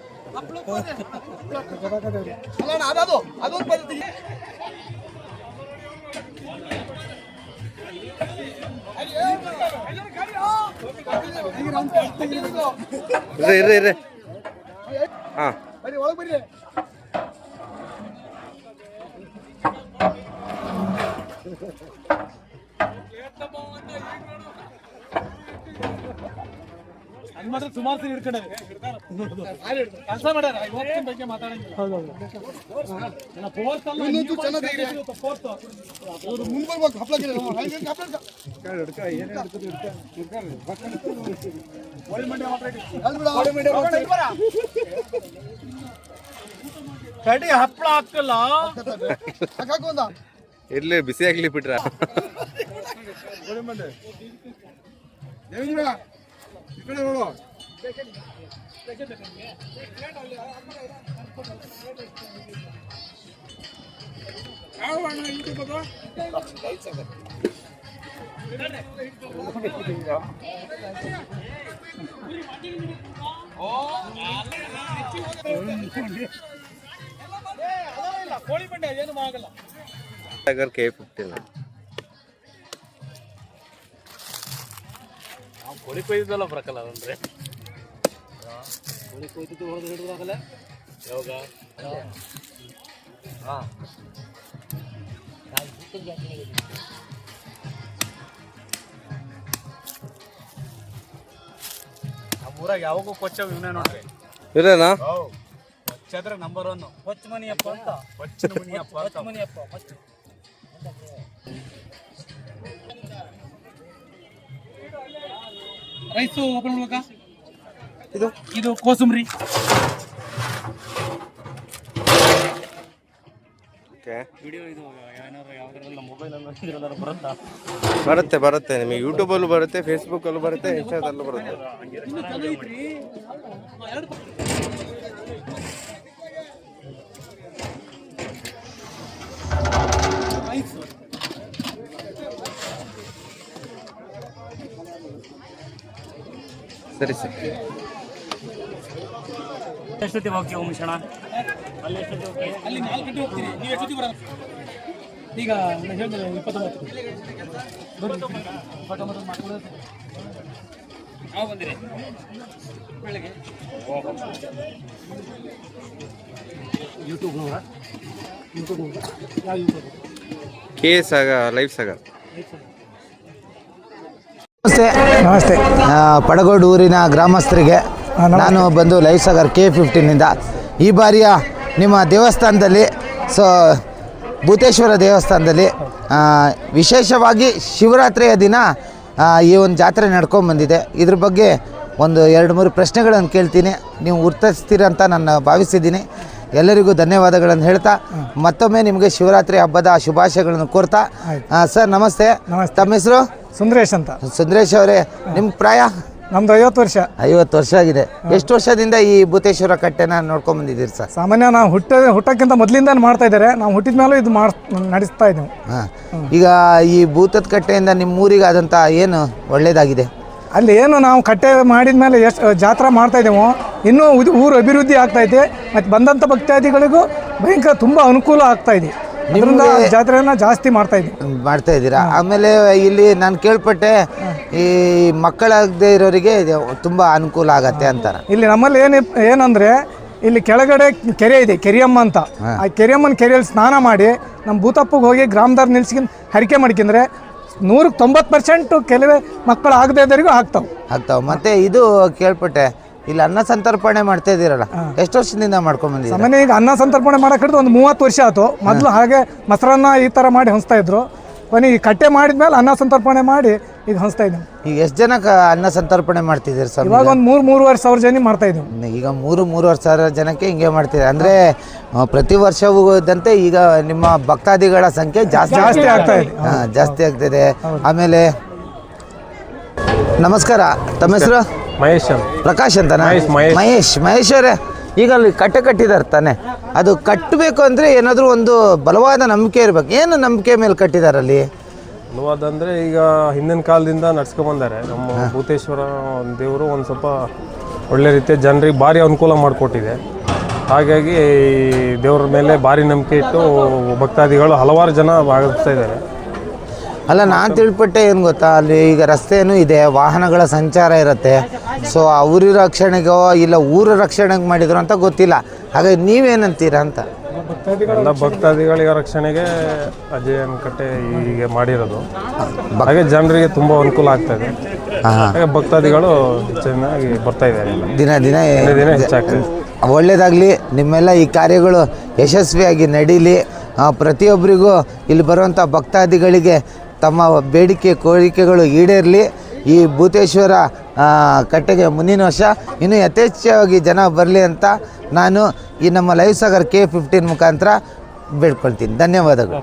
ಅಲ್ಲ ಅದು ಅದದು ಪದ್ಧತಿ ಇರ್ರಿ ಇರ್ರಿ ಇರ್ರಿ. ಒಳಗೆ ಅದು ಮಾತ್ರ ಸುಮಾರು ಸರಿ ಹಿಡ್ಕೊಂಡೆ ಕೆಲಸ ಮಾಡ್ಯಾರ? ಇವತ್ತಿನ ಬಗ್ಗೆ ಮಾತಾಡಂಗಿಲ್ಲ. ಫೋರ್ತ್ ಅಲ್ಲ. ಫೋರ್ತ್ ಕಡಿ ಹಪ್ಪಳ ಹಾಕಲ್ಲ ಇರ್ಲಿ ಬಿಸಿ ಆಗ್ಲಿ ಬಿಟ್ರ. ಕೋಳಿ ಮಂಡ್ಯ ಏನು ಆಗಲ್ಲ ಕೆ ಫಿಫ್ಟೀನ್ ಕೋಳಿ ಕೊಯ್ದಲ್ಲ ಬರಕಲ್ಲ ಅಂದ್ರೆ ಕೋಳಿ ಕೊಯ್ದು ಹೊಡೆದು ಹಿಡಿದಾಗಲ್ಲ ಯಾವಾಗ? ನಮ್ಮೂರಾಗ ಯಾವಾಗೂ ಕೊಚ್ಚ ಇವನೇ ನೋಡ್ರಿ. ಇರೇನಾ ಕೊಚ್ಚದ್ರ ನಂಬರ್ ಒನ್ ಕೊಚ್ಚ ಮನಿಯಪ್ಪ ಅಂತ. ಕೊಚ್ಚ ಮನಿಯಪ್ಪ ಕೊಚ್ಚ ಮನಿಯಪ್ಪ ಕೊಚ್ಚ ರೈಸು ಓಪನ್ ಮಾಡ್ಬೇಕಾ? ಇದು. ಇದು ಕೋಸುಂಬ್ರಿ. ಬರುತ್ತೆ? ಬರುತ್ತೆ ನಿಮಗೆ ಯೂಟ್ಯೂಬ್ ಅಲ್ಲೂ ಅಲ್ಲ ಬರುತ್ತಾ ನಿಮಗೆ ಯೂಟ್ಯೂಬಲ್ಲೂ ಬರುತ್ತೆ. ಇನ್ಸ್ಟಾದಲ್ಲೂ ಬರುತ್ತೆ ಸರಿ ಸರಿ. ಎಷ್ಟೊತ್ತಿ ಹೋಗ್ತೀವಿ ಉಮೇಶಣ ಅಲ್ಲಿ ಎಷ್ಟೊತ್ತಿ ಹೋಗ್ತೀವಿ ಅಲ್ಲಿ ನಾಲ್ಕು ಗಂಟೆ ಹೋಗ್ತೀರಿ ನೀವು ಎಷ್ಟೊತ್ತಿ ಬರ ಈಗ ನಾನು ಹೇಳಿದ್ರೆ ಇಪ್ಪತ್ತೊಂಬತ್ತು ಬರ್ರಿ ಇಪ್ಪತ್ತೊಂಬತ್ತು ಮಾಡ್ಕೊಳ್ಳೋದು ನಾವು ಬಂದಿರಿ? ಬೆಳಗ್ಗೆ? ಯೂಟ್ಯೂಬ್ ನೋಡ? ಯೂಟ್ಯೂಬ್ ನೋಡ? ಯಾವ ಯೂಟ್ಯೂಬ್ ಕೆ ಸಾಗ ಲೈವ್ ಸಾಗರ್ ನಮಸ್ತೆ ನಮಸ್ತೆ. ಪಡಗೋಡು ಊರಿನ ಗ್ರಾಮಸ್ಥರಿಗೆ ನಾನು ಬಂದು ಲೈಫ್ ಸಾಗರ್ ಕೆ ಫಿಫ್ಟೀನಿಂದ ಈ ಬಾರಿಯ ನಿಮ್ಮ ದೇವಸ್ಥಾನದಲ್ಲಿ ಸೊ ಭೂತೇಶ್ವರ ದೇವಸ್ಥಾನದಲ್ಲಿ ವಿಶೇಷವಾಗಿ ಶಿವರಾತ್ರಿಯ ದಿನ ಈ ಒಂದು ಜಾತ್ರೆ ನಡ್ಕೊಂಬಂದಿದೆ ಇದ್ರ ಬಗ್ಗೆ ಒಂದು ಎರಡು ಮೂರು ಪ್ರಶ್ನೆಗಳನ್ನು ಕೇಳ್ತೀನಿ. ನೀವು ಉತ್ತರಿಸ್ತೀರ ಅಂತ ನಾನು ಭಾವಿಸಿದ್ದೀನಿ. ಎಲ್ಲರಿಗೂ ಧನ್ಯವಾದಗಳನ್ನು ಹೇಳ್ತಾ ಮತ್ತೊಮ್ಮೆ ನಿಮಗೆ ಶಿವರಾತ್ರಿ ಹಬ್ಬದ ಶುಭಾಶಯಗಳನ್ನು ಕೋರ್ತಾ. ಸರ್ ನಮಸ್ತೆ. ನಮಸ್ತೆ. ತಮ್ಮ ಹೆಸರು? ಸುಂದರೇಶ್ ಅಂತ. ಸುಂದರೇಶ್ ಅವರೇ ನಿಮ್ಮ ಪ್ರಾಯ? ನಮ್ದು ಐವತ್ತು ವರ್ಷ. ಐವತ್ತು ವರ್ಷ ಆಗಿದೆ. ಎಷ್ಟು ವರ್ಷದಿಂದ ಈ ಭೂತೇಶ್ವರ ಕಟ್ಟೆನ ನೋಡ್ಕೊಂಡ್ ಬಂದಿದ್ದೀರಿ ಸರ್? ಸಾಮಾನ್ಯ ನಾವು ಹುಟ್ಟ ಹುಟ್ಟಕ್ಕಿಂತ ಮೊದಲಿಂದ ಮಾಡ್ತಾ ಇದ್ದಾರೆ. ನಾವು ಹುಟ್ಟಿದ ಮೇಲೂ ಇದು ಮಾಡ್ ನಡೆಸ್ತಾ ಇದ್ದೀವಿ. ಈಗ ಈ ಭೂತದ ಕಟ್ಟೆಯಿಂದ ನಿಮ್ಮ ಊರಿಗೆ ಆದಂಥ ಏನು ಒಳ್ಳೇದಾಗಿದೆ? ಅಲ್ಲಿ ಏನು ನಾವು ಕಟ್ಟೆ ಮಾಡಿದ ಮೇಲೆ ಎಷ್ಟು ಜಾತ್ರಾ ಮಾಡ್ತಾ ಇದ್ದೇವೆ ಇನ್ನೂ ಊರು ಅಭಿವೃದ್ಧಿ ಆಗ್ತಾ ಇದೆ ಮತ್ತು ಬಂದಂಥ ಭಕ್ತಾದಿಗಳಿಗೂ ಭಯಂಕರ ತುಂಬ ಅನುಕೂಲ ಆಗ್ತಾ ಇದೆ. ಇದರಿಂದ ನಿಮ್ಗೆ- ಜಾಸ್ತಿ ಮಾಡ್ತಾ ಇದ್ದೀವಿ ಮಾಡ್ತಾ ಇದ್ದೀರಾ? ಆಮೇಲೆ ಇಲ್ಲಿ ನಾನು ಕೇಳ್ಪಟ್ಟೆ ಈ ಮಕ್ಕಳಾಗದೇ ಇರೋರಿಗೆ ತುಂಬಾ ತುಂಬ ಅನುಕೂಲ ಆಗತ್ತೆ ಅಂತಾರೆ. ಇಲ್ಲಿ ನಮ್ಮಲ್ಲಿ ಏನು ಏನಂದ್ರೆ ಇಲ್ಲಿ ಕೆಳಗಡೆ ಕೆರೆ ಇದೆ ಕೆರಿಯಮ್ಮ ಅಂತ. ಆ ಕೆರಿಯಮ್ಮನ ಕೆರೆಯಲ್ಲಿ ಸ್ನಾನ ಮಾಡಿ ನಮ್ಮ ಭೂತಪ್ಪಗೆ ಹೋಗಿ ಗ್ರಾಮದಾರ್ ನಿಲ್ಸ್ಕೊಂಡು ಹರಿಕೆ ಮಾಡ್ಕೊಂಡ್ರೆ ನೂರಕ್ಕೆ ತೊಂಬತ್ತು ಪರ್ಸೆಂಟು ಕೆಲವೇ ಮಕ್ಕಳು ಆಗದೇ ಇದ್ದವರಿಗೂ ಆಗ್ತಾವೆ. ಆಗ್ತಾವೆ. ಮತ್ತು ಇದು ಕೇಳ್ಪಟ್ಟೆ ಇಲ್ಲಿ ಅನ್ನ ಸಂತರ್ಪಣೆ ಮಾಡ್ತಾ ಇದ್ದೀರಲ್ಲ ಎಷ್ಟು ವರ್ಷದಿಂದ ಮಾಡ್ಕೊಂಡ್ ಬಂದಿದ್ದೀರಾ? ಸಾಮಾನ್ಯ ಈಗ ಅನ್ನ ಸಂತರ್ಪಣೆ ಮಾಡಕ್ಕೆ ಹಿಡಿದು ಒಂದು ಮೂವತ್ತು ವರ್ಷ ಆಯ್ತು. ಮೊದಲು ಹಾಗೆ ಮೊಸರನ್ನ ಈ ಥರ ಮಾಡಿ ಹಂಚ್ತಾ ಇದ್ರು. ಕೊನೆ ಈ ಕಟ್ಟೆ ಮಾಡಿದ್ಮೇಲೆ ಅನ್ನ ಸಂತರ್ಪಣೆ ಮಾಡಿ ಈಗ ಹಂಚ್ತಾ ಇದ್ದೀನಿ. ಈಗ ಎಷ್ಟು ಜನಕ್ಕೆ ಅನ್ನ ಸಂತರ್ಪಣೆ ಮಾಡ್ತಿದ್ದೀರಿ ಸರ್ ಇವಾಗ ಒಂದು ಮೂರು ಮೂರುವರೆ ಸಾವಿರ ಜನ ಮಾಡ್ತಾ ಇದ್ದೀವಿ. ಈಗ ಮೂರು ಮೂರುವರೆ ಸಾವಿರ ಜನಕ್ಕೆ ಹಿಂಗೆ ಮಾಡ್ತಿದ್ದೀರಿ ಅಂದರೆ ಪ್ರತಿ ವರ್ಷವೂ ಇದ್ದಂತೆ ಈಗ ನಿಮ್ಮ ಭಕ್ತಾದಿಗಳ ಸಂಖ್ಯೆ ಜಾಸ್ತಿ ಜಾಸ್ತಿ ಆಗ್ತಾ ಇದೆ. ಹಾ, ಜಾಸ್ತಿ ಆಗ್ತಿದೆ. ಆಮೇಲೆ ನಮಸ್ಕಾರ. ತಮ್ಮ ಹೆಸರು? ಮಹೇಶ್ ಪ್ರಕಾಶ್ ಅಂತ ಮಹೇಶ್, ಮಹೇಶ್. ಮಹೇಶ್ ಮಹೇಶ್ ಅವರೇ ಈಗ ಅಲ್ಲಿ ಕಟ್ಟೆ ಕಟ್ಟಿದ್ದಾರೆ ತಾನೆ. ಅದು ಕಟ್ಟಬೇಕು ಅಂದರೆ ಏನಾದರೂ ಒಂದು ಬಲವಾದ ನಂಬಿಕೆ ಇರಬೇಕು. ಏನು ನಂಬಿಕೆ ಮೇಲೆ ಕಟ್ಟಿದ್ದಾರೆ ಅಲ್ಲಿ? ಅದಂದ್ರೆ ಈಗ ಹಿಂದಿನ ಕಾಲದಿಂದ ನಡ್ಸ್ಕೊಂಬಂದಾರೆ ನಮ್ಮ ಭೂತೇಶ್ವರ ದೇವರು ಒಂದು ಸ್ವಲ್ಪ ಒಳ್ಳೆ ರೀತಿಯ ಜನರಿಗೆ ಭಾರಿ ಅನುಕೂಲ ಮಾಡಿಕೊಟ್ಟಿದೆ. ಹಾಗಾಗಿ ಈ ದೇವರ ಮೇಲೆ ಭಾರಿ ನಂಬಿಕೆ ಇಟ್ಟು ಭಕ್ತಾದಿಗಳು ಹಲವಾರು ಜನ ಭಾಗವಹಿಸ್ತಾ ಇದ್ದಾರೆ. ಅಲ್ಲ ನಾನು ತಿಳ್ಪಟ್ಟೆ ಏನು ಗೊತ್ತಾ? ಅಲ್ಲಿ ಈಗ ರಸ್ತೆನೂ ಇದೆ ವಾಹನಗಳ ಸಂಚಾರ ಇರುತ್ತೆ. ಸೊ ಅವ್ರ ರಕ್ಷಣೆಗೋ ಇಲ್ಲ ಊರ ರಕ್ಷಣೆಗೆ ಮಾಡಿದ್ರು ಅಂತ ಗೊತ್ತಿಲ್ಲ. ಹಾಗಾಗಿ ನೀವೇನಂತೀರಾ ಅಂತ? ಎಲ್ಲ ರಕ್ಷಣೆಗೆ ಅಜಯ್ ಕಟ್ಟೆ ಹೀಗೆ ಮಾಡಿರೋದು. ಹಾಗೆ ಜನರಿಗೆ ತುಂಬ ಅನುಕೂಲ ಆಗ್ತಾ ಇದೆ. ಹಾಗೆ ಭಕ್ತಾದಿಗಳು ಚೆನ್ನಾಗಿ ಬರ್ತಾ ಇದ್ದಾರೆ ದಿನ ದಿನ ದಿನ ಹೆಚ್ಚಾಗ್ತದೆ ಒಳ್ಳೆಯದಾಗಲಿ ನಿಮ್ಮೆಲ್ಲ ಈ ಕಾರ್ಯಗಳು ಯಶಸ್ವಿಯಾಗಿ ನಡೀಲಿ. ಪ್ರತಿಯೊಬ್ಬರಿಗೂ ಇಲ್ಲಿ ಬರುವಂಥ ಭಕ್ತಾದಿಗಳಿಗೆ ತಮ್ಮ ಬೇಡಿಕೆ ಕೋರಿಕೆಗಳು ಈಡೇರಲಿ ಈ ಭೂತೇಶ್ವರ ಕಟ್ಟೆಗೆ ಮುಂದಿನ ವರ್ಷ ಇನ್ನೂ ಯಥೇಚ್ಛವಾಗಿ ಜನ ಬರಲಿ ಅಂತ ನಾನು ಈ ನಮ್ಮ ಲೈವ್ ಸಾಗರ್ ಕೆ ಫಿಫ್ಟೀನ್ ಮುಖಾಂತರ ಬೇಡ್ಕೊಳ್ತೀನಿ. ಧನ್ಯವಾದಗಳು.